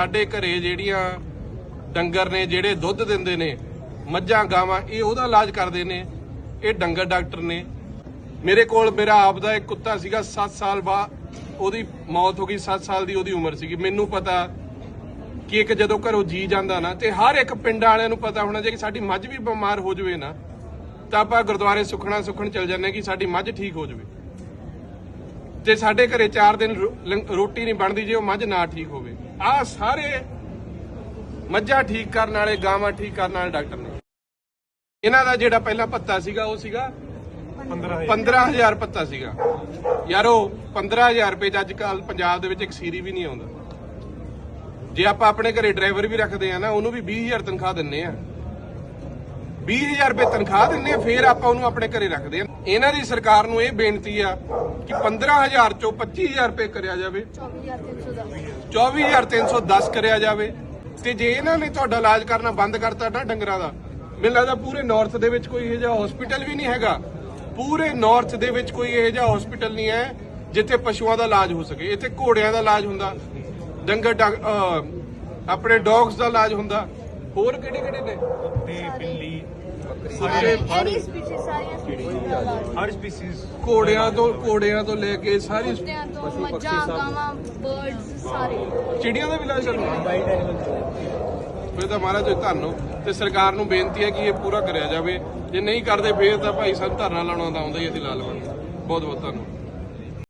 ਸਾਡੇ ਘਰੇ ਜਿਹੜੀਆਂ ਡੰਗਰ ਨੇ, ਜਿਹੜੇ ਦੁੱਧ ਦਿੰਦੇ ਨੇ, ਮੱਝਾਂ, ਗਾਵਾਂ, ਇਹ ਉਹਦਾ ਇਲਾਜ ਕਰਦੇ ਨੇ, ਇਹ ਡੰਗਰ ਡਾਕਟਰ ਨੇ। ਮੇਰੇ ਕੋਲ ਮੇਰਾ ਆਪ ਦਾ ਇੱਕ ਕੁੱਤਾ ਸੀਗਾ 7 ਸਾਲ ਬਾਅਦ ਉਹਦੀ ਮੌਤ ਹੋ ਗਈ 7 ਸਾਲ ਦੀ ਉਹਦੀ ਉਮਰ ਸੀਗੀ। ਮੈਨੂੰ ਪਤਾ ਕਿ ਇੱਕ ਜਦੋਂ ਘਰੋਂ ਜੀ ਜਾਂਦਾ ਨਾ, ਤੇ ਹਰ ਇੱਕ ਪਿੰਡ ਵਾਲਿਆਂ ਨੂੰ ਪਤਾ ਹੋਣਾ ਜੇ ਕਿ ਸਾਡੀ ਮੱਝ ਵੀ ਬਿਮਾਰ ਹੋ ਜਾਵੇ ਨਾ, ਤਾਂ ਆਪਾਂ ਗੁਰਦੁਆਰੇ ਸੁਖਣਾ ਸੁਖਣ ਚੱਲ ਜਾਂਦੇ ਹਾਂ ਕਿ ਸਾਡੀ ਮੱਝ ਠੀਕ ਹੋ ਜਾਵੇ। ਤੇ ਸਾਡੇ ਘਰੇ 4 ਦਿਨ ਰੋਟੀ ਨਹੀਂ ਬਣਦੀ ਜੇ ਉਹ ਮੱਝ ਨਾ ਠੀਕ ਹੋਵੇ। ਆ ਸਾਰੇ ਮੱਝਾਂ ਠੀਕ ਕਰਨ ਵਾਲੇ ਗਾਵਾਂ ਠੀਕ ਕਰਨ ਵਾਲੇ ਡਾਕਟਰ ਨੇ। ਇਹਨਾਂ ਦਾ ਜਿਹੜਾ ਪਹਿਲਾ ਪੱਤਾ ਸੀਗਾ ਉਹ ਸੀਗਾ 15000 15000 ਪੱਤਾ ਸੀਗਾ। ਯਾਰੋ 15000 ਰੁਪਏ 'ਚ ਅੱਜ ਕੱਲ ਪੰਜਾਬ ਦੇ ਵਿੱਚ ਇੱਕ ਸੀਰੀ ਵੀ ਨਹੀਂ ਆਉਂਦਾ। ਜੇ ਆਪਾਂ ਆਪਣੇ ਘਰੇ ਡਰਾਈਵਰ ਵੀ ਰੱਖਦੇ ਆ ਨਾ ਉਹਨੂੰ ਵੀ 20000 ਤਨਖਾਹ ਦਿੰਨੇ ਆ। 20000 ਰੁਪਏ ਤਨਖਾਹ ਦਿੰਨੇ ਆ, ਫੇਰ ਆਪਾਂ ਉਹਨੂੰ ਆਪਣੇ ਘਰੇ ਰੱਖਦੇ ਆ। ਇਹਨਾਂ ਦੀ ਸਰਕਾਰ ਨੂੰ ਇਹ ਬੇਨਤੀ ਆ ਕਿ 15000 ਚੋਂ 25000 ਰੁਪਏ ਕਰਿਆ ਜਾਵੇ। 24310 ਕਰਿਆ ਜਾਵੇ। ਤੇ ਜੇ ਇਹਨਾਂ ਨੇ ਤੁਹਾਡਾ ਇਲਾਜ ਕਰਨਾ ਬੰਦ ਕਰਤਾ ਨਾ ਡੰਗਰਾਂ ਦਾ, ਮੈਨੂੰ ਲੱਗਦਾ ਪੂਰੇ ਨਾਰਥ ਦੇ ਵਿੱਚ ਕੋਈ ਇਹੋ ਜਿਹਾ ਹਸਪੀਟਲ ਵੀ ਨਹੀਂ ਹੈਗਾ। ਪੂਰੇ ਨਾਰਥ ਦੇ ਵਿੱਚ ਕੋਈ ਇਹੋ ਜਿਹਾ ਹਸਪੀਟਲ ਨਹੀਂ ਹੈ ਜਿੱਥੇ ਪਸ਼ੂਆਂ ਦਾ ਇਲਾਜ ਹੋ ਸਕੇ। ਇੱਥੇ ਘੋੜਿਆਂ ਦਾ ਇਲਾਜ ਹੁੰਦਾ, ਡੰਗਰ ਆਪਣੇ ਡੌਗਸ ਦਾ ਇਲਾਜ ਹੁੰਦਾ। ਹੋਰ ਕਿਹੜੇ ਕਿਹੜੇ ਨੇ? ਤੇ ਬਿੱਲੀ ਐਨੀ ਸਪੀਸੀਜ਼ ਸਾਰੀਆਂ ਸਪੀਸੀਜ਼ ਦਾ ਇਲਾਜ ਹਰ ਸਪੀਸੀਜ਼ ਘੋੜਿਆਂ ਤੋਂ ਘੋੜਿਆਂ ਤੋਂ ਲੈ ਕੇ ਸਾਰੀ ਕੁੱਤਿਆਂ ਤੋਂ ਮੱਝਾਂ ਗਾਵਾਂ ਬਰਡਸ ਸਾਰੇ। ਚਿੜੀਆਂ ਦਾ ਵੀ ਇਲਾਜ ਫਿਰ ਤਾਂ ਮਹਾਰਾਜ ਜੀ ਤੁਹਾਨੂੰ ਤੇ ਸਰਕਾਰ ਨੂੰ ਬੇਨਤੀ ਹੈ ਕਿ ਇਹ ਪੂਰਾ ਕਰਿਆ ਜਾਵੇ। ਜੇ ਨਹੀਂ ਕਰਦੇ ਫੇਰ ਤਾਂ ਭਾਈ ਸਾਹਿਬ ਧਰਨਾ ਲਾਉਣਾ ਤਾਂ ਆਉਂਦਾ ਹੀ ਅਸੀਂ ਲਾ ਲਵਾਂਗੇ। ਬਹੁਤ ਬਹੁਤ ਧੰਨਵਾਦ।